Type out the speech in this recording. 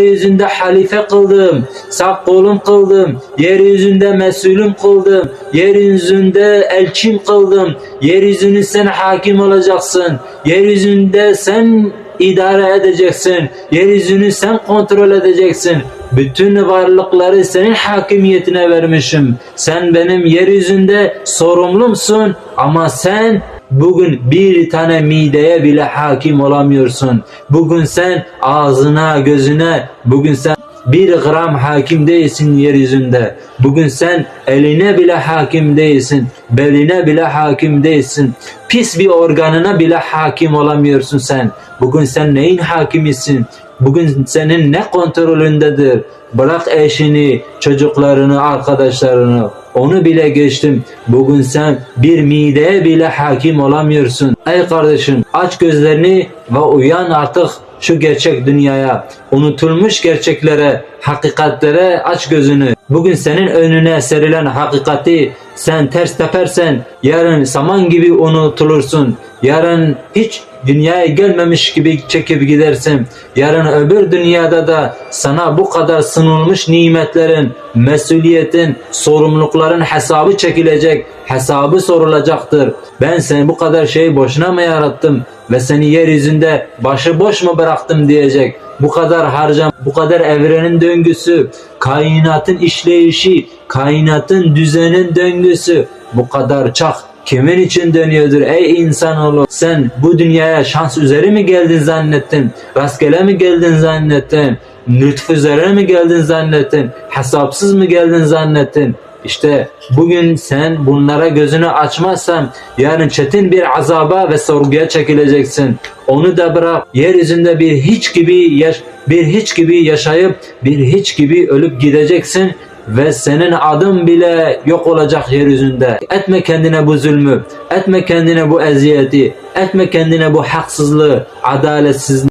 Yeryüzünde halife kıldım, sağ kolum kıldım, yeryüzünde mesulüm kıldım, yeryüzünde elçim kıldım, yeryüzünü sen hakim olacaksın, yeryüzünde sen idare edeceksin, yeryüzünü sen kontrol edeceksin. Bütün varlıkları senin hakimiyetine vermişim. Sen benim yeryüzünde sorumlumsun ama sen Bugün bir tane mideye bile hakim olamıyorsun. Bugün sen ağzına, gözüne, bugün sen bir gram hakim değilsin yeryüzünde. Bugün sen eline bile hakim değilsin. Beline bile hakim değilsin. Pis bir organına bile hakim olamıyorsun sen. Bugün sen neyin hakimisin? Bugün senin ne kontrolündedir? Bırak eşini, çocuklarını, arkadaşlarını. Onu bile geçtim. Bugün sen bir mideye bile hakim olamıyorsun. Ey kardeşim aç gözlerini ve uyan artık şu gerçek dünyaya. Unutulmuş gerçeklere, hakikatlere aç gözünü. Bugün senin önüne serilen hakikati sen ters tepersen yarın saman gibi unutulursun. Yarın hiç dünyaya gelmemiş gibi çekip gidersin. Yarın öbür dünyada da sana bu kadar sınılmış nimetlerin, mesuliyetin, sorumlulukların hesabı çekilecek, hesabı sorulacaktır. Ben seni bu kadar şeyi boşuna mı yarattım ve seni yeryüzünde başıboş mu bıraktım diyecek. Bu kadar harcam, bu kadar evrenin döngüsü, kainatın işleyişi, kainatın düzenin döngüsü bu kadar çak kimin için dönüyordur ey insanoğlu? Sen bu dünyaya şans üzeri mi geldin zannettin? Rastgele mi geldin zannettin? Lütf üzerine mi geldin zannettin? Hesapsız mı geldin zannettin? İşte bugün sen bunlara gözünü açmazsan yarın çetin bir azaba ve sorguya çekileceksin. Onu da bırak. Yeryüzünde bir hiç gibi yaş bir hiç gibi yaşayıp bir hiç gibi ölüp gideceksin ve senin adın bile yok olacak yeryüzünde. Etme kendine bu zulmü, etme kendine bu eziyeti, etme kendine bu haksızlığı, adaletsizliği.